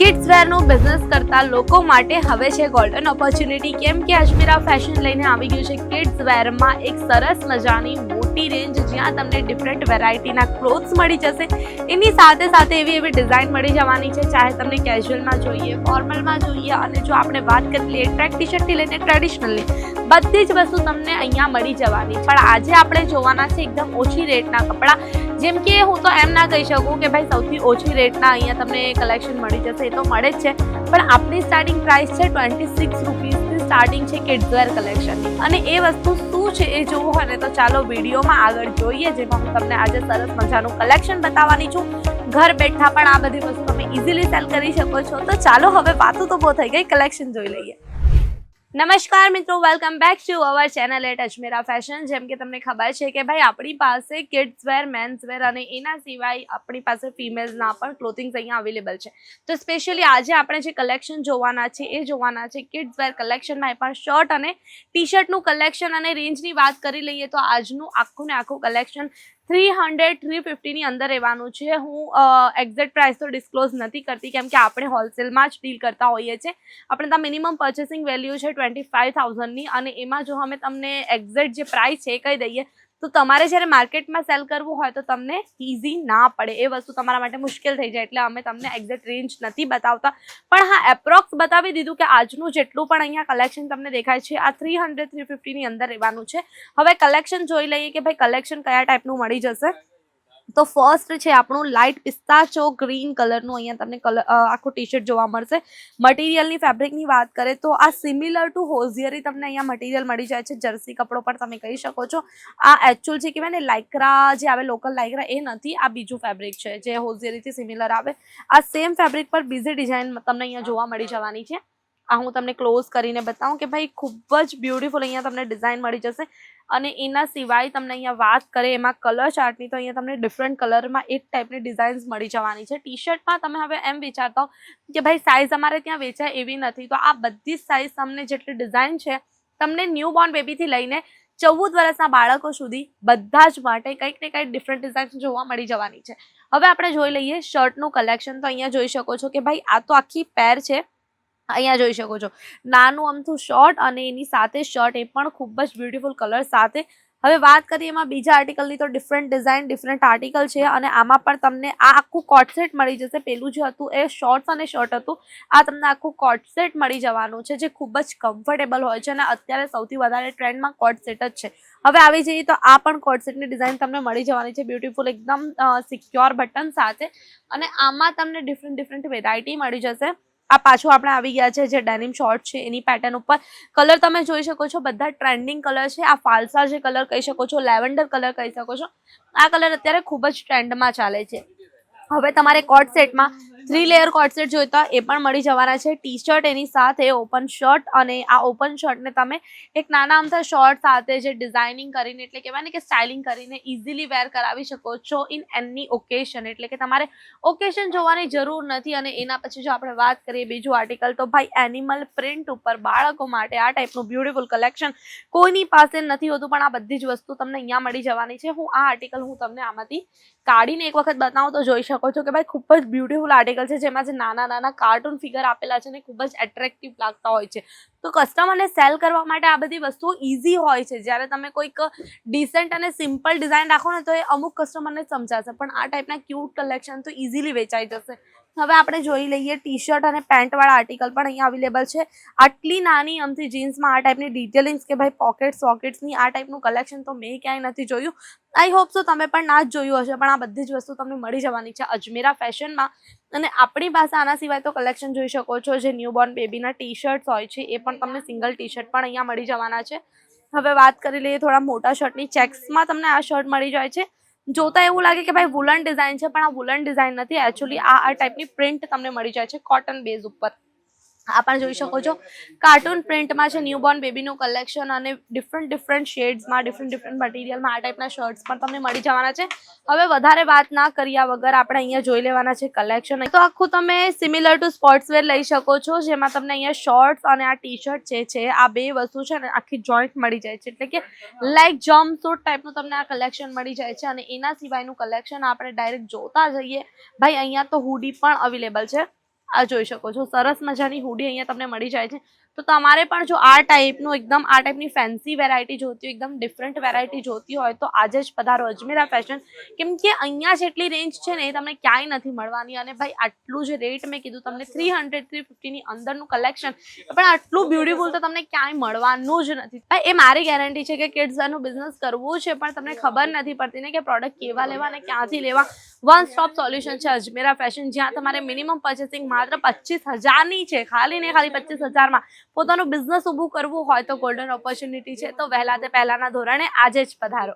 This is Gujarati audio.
કિડ્સ વેરનો બિઝનેસ કરતા લોકો માટે હવે છે ગોલ્ડન ઓપોર્ચ્યુનિટી કેમ કે અજમેરા ફેશન લઈને આવી ગયું છે કિડ્સ વેરમાં એક સરસ મજાની મોટી રેન્જ જ્યાં તમને ડિફરન્ટ વેરાયટીના ક્લોથ્સ મળી જશે. એની સાથે સાથે એવી એવી ડિઝાઇન મળી જવાની છે. ચાહે તમને કેઝ્યુઅલમાં જોઈએ ફોર્મલમાં જોઈએ અને જો આપણે વાત કરી લઈએ ટ્રેક ટી શર્ટથી લઈને ટ્રેડિશનલની બધી જ વસ્તુ તમને અહીંયા મળી જવાની. પણ આજે આપણે જોવાના છે એકદમ ઓછી રેટના કપડાં. જેમ કે હું તો એમ ના કહી શકું કે ભાઈ સૌથી ઓછી રેટના અહીંયા તમને કલેક્શન મળી જશે, એ તો મળે જ છે. પણ આપણી સ્ટાર્ટિંગ પ્રાઇસ છે ટ્વેન્ટી સિક્સ રૂપીઝથી સ્ટાર્ટિંગ છે કિડ્સવેર કલેક્શનની અને એ વસ્તુ શું છે એ જોવું હોય ને તો ચાલો વિડીયોમાં આગળ જોઈએ, જેમાં હું તમને આજે સરસ મજાનું કલેક્શન બતાવવાની છું. ઘર બેઠા પણ આ બધી વસ્તુ તમે ઇઝીલી સેલ કરી શકો છો. તો ચાલો હવે વાતો તો બહુ થઈ ગઈ કલેક્શન જોઈ લઈએ. નમસ્કાર મિત્રો welcome back to our channel at Ajmera fashion જેમ કે તમને ખબર છે કે ભાઈ, આપણી પાસે કિડ્સ વેર મેન્સ વેર અને એના સિવાય આપણી પાસે ફિમેલ્સના પણ ક્લોથિંગ્સ અહીંયા અવેલેબલ છે. તો સ્પેશિયલી આજે આપણે જે કલેક્શન જોવાના છે, એ જોવાના છે કિડ્સ વેર કલેક્શનમાં પણ શર્ટ અને ટી શર્ટનું કલેક્શન અને રેન્જની વાત કરી લઈએ તો આજનું આખું ને આખું કલેક્શન થ્રી હંડ્રેડ, થ્રી ફિફ્ટીની અંદર રહેવાનું છે. હું એક્ઝેક્ટ પ્રાઇસ તો ડિસ્ક્લોઝ નથી કરતી કેમ કે આપણે હોલસેલમાં જ ડીલ કરતા હોઈએ છીએ. આપણે ત્યાં મિનિમમ પર્ચેસિંગ વેલ્યુ છે ટ્વેન્ટી ફાઇવ થાઉઝન્ડની અને એમાં જો અમે તમને એક્ઝેક્ટ જે પ્રાઇસ છે એ કહી દઈએ તો તમારે જ્યારે માર્કેટમાં સેલ કરવું હોય તો તમને ઇઝી ના પડે. એ વસ્તુ તમારા માટે મુશ્કેલ થઈ જાય એટલે અમે તમને એક્ઝેક્ટ રેન્જ નથી બતાવતા. પણ હા એપ્રોક્સ બતાવી દીધું કે આજનું જેટલું પણ અહીંયા કલેક્શન તમને દેખાય છે. આ થ્રી હંડ્રેડ થ્રી ફિફ્ટીની અંદર રહેવાનું છે. હવે કલેક્શન જોઈ લઈએ કે ભાઈ કલેક્શન કયા ટાઈપનું મળી જશે. તો ફર્સ્ટ છે આપણું લાઇટ પિસ્તાચો ગ્રીન કલરનું અહીંયા તમને કલર આખું ટી શર્ટ જોવા મળશે. મટીરિયલની ફેબ્રિકની વાત કરીએ તો આ સિમિલર ટુ હોઝિયરી તમને અહીંયા મટીરિયલ મળી જાય છે. જર્સી કપડો પણ તમે કહી શકો છો. આ એકચ્યુઅલ છે કહેવાય ને લાઇક્રા જે આવે લોકલ લાઇક્રા એ નથી. આ બીજું ફેબ્રિક છે જે હોઝિયરીથી સિમિલર આવે. આ સેમ ફેબ્રિક પર બીજી ડિઝાઇન તમને અહીંયા જોવા મળી જવાની છે. આ હું તમને ક્લોઝ કરીને બતાવું કે ભાઈ ખૂબ જ બ્યુટીફુલ અહીંયા તમને ડિઝાઇન મળી જશે. અને એના સિવાય તમને અહીંયા વાત કરે એમાં કલર ચાર્ટની તો અહીંયા તમને ડિફરન્ટ કલરમાં એક ટાઈપની ડિઝાઇન્સ મળી જવાની છે. ટી શર્ટમાં તમે હવે એમ વિચારતા હો કે ભાઈ સાઇઝ અમારે ત્યાં વેચાય એવી નથી. તો આ બધી જ સાઇઝ તમને જેટલી ડિઝાઇન છે, તમને ન્યૂ બોર્ન બેબીથી લઈને ચૌદ વર્ષના બાળકો સુધી બધા જ માટે કંઈક ને કંઈક ડિફરન્ટ ડિઝાઇન જોવા મળી જવાની છે. હવે આપણે જોઈ લઈએ શર્ટનું કલેક્શન તો અહીંયા જોઈ શકો છો કે ભાઈ આ તો આખી પેર છે. અહીંયા જોઈ શકો છો. નાનું અમથું શર્ટ અને એની સાથે શર્ટ એ પણ ખૂબ જ બ્યુટીફુલ કલર સાથે. હવે વાત કરીએ એમાં બીજા આર્ટિકલની તો ડિફરન્ટ ડિઝાઇન ડિફરન્ટ આર્ટિકલ છે અને આમાં પણ તમને આ આખું કોટસેટ મળી જશે. પેલું જે હતું એ શોર્ટ્સ અને શર્ટ હતું. આ તમને આખું કોટસેટ મળી જવાનું છે જે ખૂબ જ કમ્ફર્ટેબલ હોય છે અને અત્યારે સૌથી વધારે ટ્રેન્ડમાં કોટસેટ જ છે. હવે આવી જઈએ તો આ પણ કોટસેટની ડિઝાઇન તમને મળી જવાની છે. બ્યુટીફુલ એકદમ સિક્યોર બટન સાથે. અને આમાં તમને ડિફરન્ટ ડિફરન્ટ વેરાયટી મળી જશે. આ પાછું આપણે આવી ગયા છે જે ડેનિમ શોર્ટ છે, એની પેટર્ન ઉપર. કલર તમે જોઈ શકો છો, બધા ટ્રેન્ડિંગ કલર છે. આ ફાલસા જે કલર કહી શકો છો લેવન્ડર કલર કહી શકો છો. આ કલર અત્યારે ખૂબ જ ટ્રેન્ડમાં ચાલે છે. હવે તમારે કોટ સેટમાં થ્રી લેયર કોટસેટ જોઈતા એ પણ મળી જવાના છે. ટી શર્ટ એની સાથે ઓપન શર્ટ અને આ ઓપન શર્ટને તમે એક નાના અમથા શર્ટ સાથે જે ડિઝાઇનિંગ કરીને એટલે કહેવાય ને કે સ્ટાઇલિંગ કરીને ઇઝીલી વેર કરાવી શકો છો ઇન એની ઓકેશન એટલે કે તમારે ઓકેશન જોવાની જરૂર નથી અને એના પછી જો આપણે વાત કરીએ બીજું આર્ટિકલ તો ભાઈ એનિમલ પ્રિન્ટ ઉપર બાળકો માટે આ ટાઈપનું બ્યુટીફુલ કલેક્શન કોઈની પાસે નથી હોતું, પણ આ બધી જ વસ્તુ તમને અહીંયા મળી જવાની છે. હું આ આર્ટિકલ હું તમને આમાંથી કાઢીને એક વખત બતાવું તો જોઈ શકો છો કે ભાઈ ખૂબ જ બ્યુટીફુલ આર્ટિકલ છે જેમાં જે નાના નાના કાર્ટૂન ફિગર આપેલા છે ને ખૂબ જ એટ્રેક્ટિવ લાગતા હોય છે. તો કસ્ટમરને સેલ કરવા માટે આ બધી વસ્તુઓ ઇઝી હોય છે. જ્યારે તમે કોઈક ડિસેન્ટ અને સિમ્પલ ડિઝાઇન રાખો ને તો એ અમુક કસ્ટમરને સમજાશે. પણ આ ટાઈપના ક્યુટ કલેક્શન તો ઇઝીલી વેચાઈ જશે. હવે આપણે જોઈ લઈએ ટી શર્ટ અને પેન્ટવાળા આર્ટિકલ પણ અહીંયા અવેલેબલ છે. આટલી નાની અમથી જીન્સમાં આ ટાઈપની ડિટેલિંગ્સ કે ભાઈ પોકેટ્સ વોકેટ્સની આ ટાઈપનું કલેક્શન તો મેં ક્યાંય નથી જોયું. આઈ હોપ સો તમે પણ ના જ જોયું હશે, પણ આ બધી જ વસ્તુ તમને મળી જવાની છે અજમેરા ફેશનમાં અને આપણી પાસે આના સિવાય તો કલેક્શન જોઈ શકો છો, જે ન્યૂબોર્ન બેબીના ટી શર્ટ્સ હોય છે, એ પણ તમને સિંગલ ટી શર્ટ પણ અહીંયા મળી જવાના છે. હવે વાત કરી લઈએ થોડા મોટા શર્ટની. ચેક્સમાં તમને આ શર્ટ મળી જાય છે. જોતા એવું લાગે કે ભાઈ વુલન ડિઝાઇન છે, પણ આ વુલન ડિઝાઇન નથી. એકચ્યુઅલી આ આ ટાઈપની પ્રિન્ટ તમને મળી જાય છે કોટન બેઝ ઉપર. આ પણ જોઈ શકો છો. કાર્ટૂન પ્રિન્ટમાં છે ન્યૂબોર્ન બેબીનું કલેક્શન અને ડિફરન્ટ ડિફરન્ટ શેડ્સમાં ડિફરન્ટ ડિફરન્ટ મટીરિયલમાં આ ટાઈપના શર્ટ્સ પણ તમને મળી જવાના છે. હવે વધારે વાત ના કર્યા વગર આપણે અહીંયા જોઈ લેવાના છે કલેક્શન તો આખું તમે સિમિલર ટુ સ્પોર્ટ્સવેર લઈ શકો છો, જેમાં તમને અહીંયા શોર્ટ્સ અને આ ટી શર્ટ જે છે, આ બે વસ્તુ છે ને, આખી જોઈન્ટ મળી જાય છે. એટલે કે લાઈક જમ્પ સૂટ ટાઈપનું તમને આ કલેક્શન મળી જાય છે અને એના સિવાયનું કલેક્શન આપણે ડાયરેક્ટ જોતા જઈએ. ભાઈ, અહીંયા તો હુડી પણ અવેલેબલ છે. આ જોઈ શકો છો. સરસ મજાની હુડી અહીંયા તમને મળી જાય છે. તો તમારે પણ જો આ ટાઈપનું એકદમ, આ ટાઈપની ફેન્સી વેરાયટી જોતી હોય, એકદમ ડિફરન્ટ વેરાયટી જોતી હોય, તો આજે જ પધારો અજમેરા ફેશન કેમ કે અહીંયા જેટલી રેન્જ છે ને એ તમને ક્યાંય નથી મળવાની. અને ભાઈ, આટલું જે રેટ મેં કીધું તમને થ્રી હંડ્રેડ થ્રી ફિફ્ટીની અંદરનું કલેક્શન પણ આટલું બ્યુટીફુલ તો તમને ક્યાંય મળવાનું જ નથી. ભાઈ, એ મારી ગેરંટી છે કે કિડ્સનું બિઝનેસ કરવું છે, પણ તમને ખબર નથી પડતી ને કે પ્રોડક્ટ કેવા લેવા અને ક્યાંથી લેવા. વન સ્ટોપ સોલ્યુશન છે અજમેરા ફેશન જ્યાં તમારે મિનિમમ પર્ચેસિંગ માત્ર પચીસ હજારની છે. ખાલી ને ખાલી પચીસ હજારમાં. પોતાનું બિઝનેસ ઊભું કરવું હોય તો ગોલ્ડન ઓપોર્ચ્યુનિટી છે. તો વહેલા તે પહેલાના ધોરણે આજે જ પધારો.